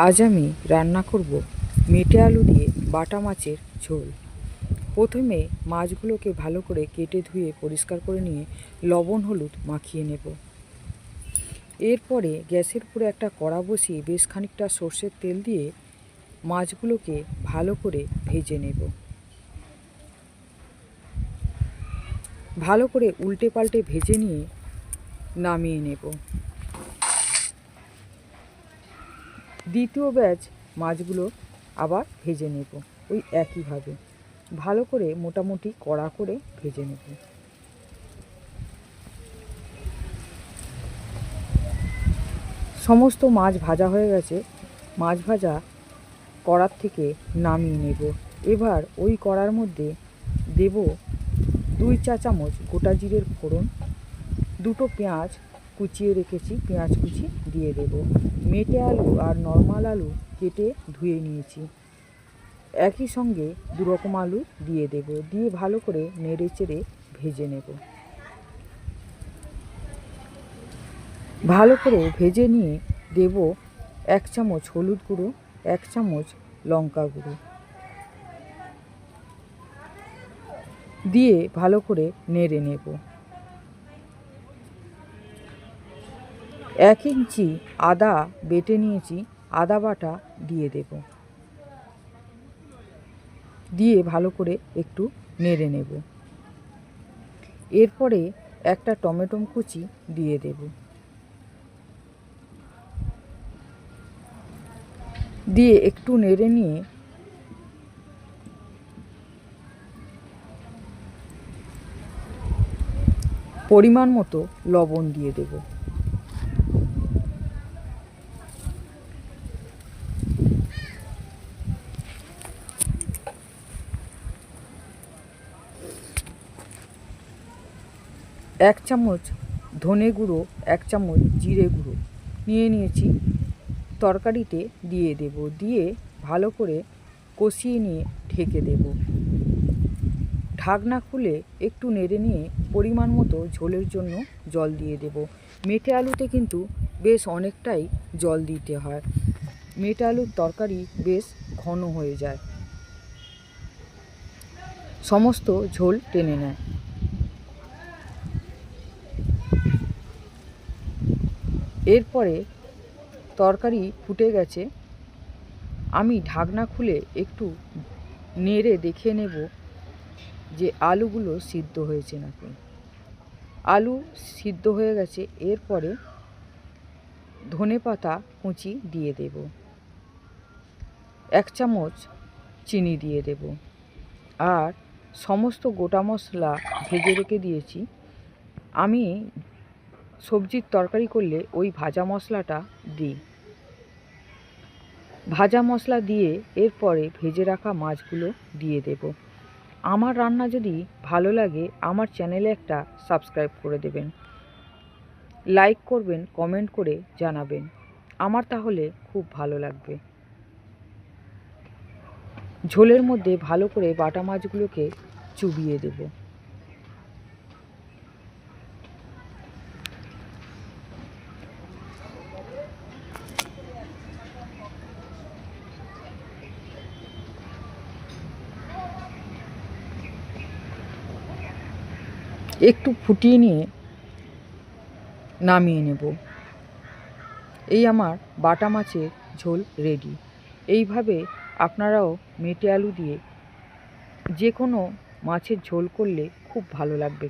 আজ আমি রান্না করব মেটে আলু দিয়ে বাটা মাছের ঝোল। প্রথমে মাছগুলোকে ভালো করে কেটে ধুয়ে পরিষ্কার করে নিয়ে লবণ হলুদ মাখিয়ে নেব। এরপরে গ্যাসের উপরে একটা কড়া বসিয়ে বেশ খানিকটা সর্ষের তেল দিয়ে মাছগুলোকে ভালো করে ভেজে নেব। ভালো করে উল্টে পাল্টে ভেজে নিয়ে নামিয়ে নেব। দ্বিতীয় ব্যাচ মাছগুলো আবার ভেজে নেব, ওই একইভাবে। ভালো করে মোটামুটি কড়া করে ভেজে নেব। সমস্ত মাছ ভাজা হয়ে গেছে, মাছ ভাজা কড়ার থেকে নামিয়ে নেব। এবার ওই কড়ার মধ্যে দেব দুই চা চামচ গোটা জিরের ফোড়ন, দুটো পেঁয়াজ কুচিয়ে রেখেছি, পেঁয়াজ কুচি দিয়ে দেব। মেটে আলু আর নর্মাল আলু কেটে ধুয়ে নিয়েছি। একই সঙ্গে দু রকম আলু দিয়ে দেব, দিয়ে ভালো করে নেড়ে চেড়ে ভেজে নেব। ভালো করে ভেজে নিয়ে দেব এক চামচ হলুদ গুঁড়ো, এক চামচ লঙ্কা গুঁড়ো। দিয়ে ভালো করে নেড়ে নেব। এক ইঞ্চি আদা বেটে নিয়েছি, আদা বাটা দিয়ে দেব। দিয়ে ভালো করে একটু নেড়ে নেব। এরপরে একটা টমেটো কুচি দিয়ে দেব। দিয়ে একটু নেড়ে নিয়ে পরিমাণ মতো লবণ দিয়ে দেবো। এক চামচ ধনে গুঁড়ো, এক চামচ জিরে গুঁড়ো নিয়ে নিয়েছি। তরকারিতে দিয়ে দেব। দিয়ে ভালো করে কষিয়ে নিয়ে ঢেকে দেব। ঢাকনা খুলে একটু নেড়ে নিয়ে পরিমাণ মতো ঝোলের জন্য জল দিয়ে দেব। মেটে আলুতে কিন্তু বেশ অনেকটাই জল দিতে হয়। মেটে আলুর তরকারি বেশ ঘন হয়ে যায়। সমস্ত ঝোল টেনে নেয়। এরপরে তরকারি ফুটে গেছে। আমি ঢাকনা খুলে একটু নেড়ে দেখে নেব যে আলুগুলো সিদ্ধ হয়েছে নাকি। আলু সিদ্ধ হয়ে গেছে, এরপরে ধনে পাতা, কুচি দিয়ে দেব। এক চামচ চিনি দিয়ে দেব। আর সমস্ত গোটা মশলা ভেজে রেখে দিয়েছি। আমি সবজির তরকারি করলে ওই ভাজা মশলাটা দিই। ভাজা মশলা দিয়ে এরপরে ভেজে রাখা মাছগুলো দিয়ে দেব। আমার রান্না যদি ভালো লাগে, আমার চ্যানেলে একটা সাবস্ক্রাইব করে দেবেন। লাইক করবেন, কমেন্ট করে জানাবেন। আমার তাহলে খুব ভালো লাগবে। ঝোলের মধ্যে ভালো করে বাটা মাছগুলোকে চুবিয়ে দেবো। একটু ফুটিয়ে নিয়ে নামিয়ে নেব। এই আমার বাটা মাছের ঝোল রেডি এইভাবে আপনারাও মেটে আলু দিয়ে যে কোনো মাছের ঝোল করলে খুব ভালো লাগবে।